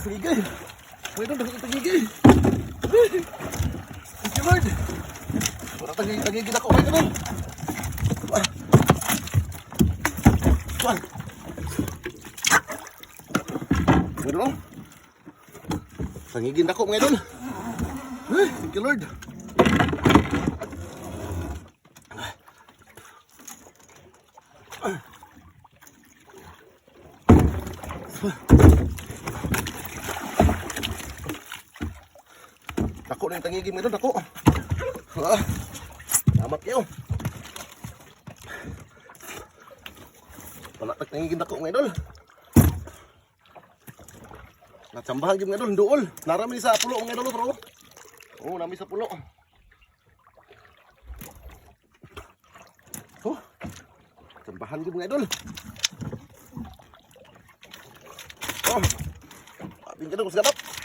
Mga idol, dako tagigay. Thank you, Lord. Para tagigay, tagigay ako, mga idol. Tuan. Tuan. Idol, oh. Tangigin ako, mga idol. Ay, thank you, Lord. Dako na yung tangigin mo doon, dako. Ah, Salamat kayo. Wala tag tangigin dako idol. Natsambahan mga idol, duol. Narami sa pulo idol, bro. Oo, nami sa pulo. Oh. Tsambahan gyud mga idol. Oh. Abing ka na, kusagat.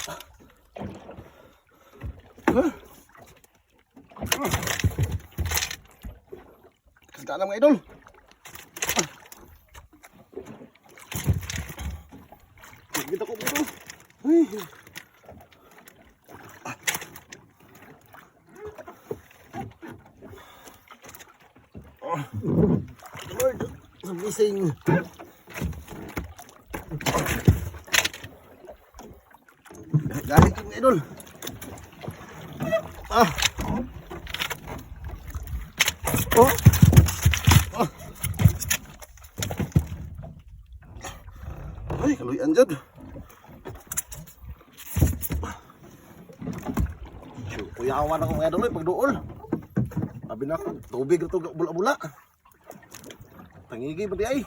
Huh? Kasda lang mga idol. Kita ko dito. Ay. Oh. Lord, I'm missing. Galit yung idol. Ah. Oh. Oh. Ay, kaluyan dyan. Kuyawan ako mga idol, pagduol. Sabi na ako, tubig ito bula-bula. Tangigi ba di ay?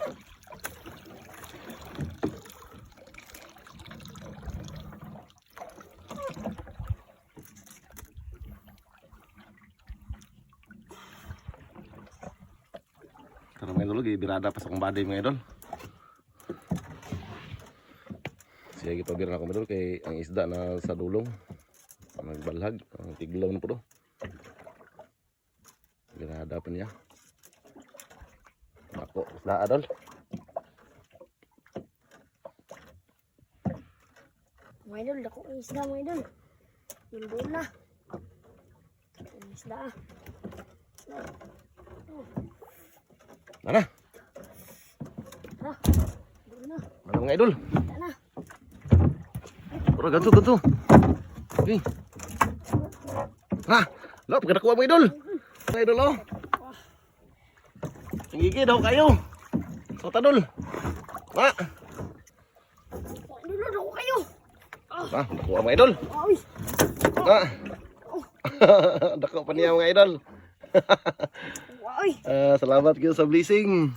Tara mga idol, birada pa sa kong baday mga idol. Siya gipabira na ko mga idol kay ang isda na sa dulong. Nagbalhag, ang tiglaw na po do. Birada pa niya. Ako, isda idol. Mga idol, ang isda mga idol. Bola. Ang isda ah. Isda. Nana, Tara. Na. mana mga idol. Na. Pero ganto, ganto. Okay. Ha, lo, pagkakakuha mga idol. Mga idol, oh. Tingigi daw kayo. Sa tadol. Idol, na, dako kayo. ha, nakuha mga idol. Ha. Dako pa niya mga idol. Ay. Ah, salamat kayo sa blessing.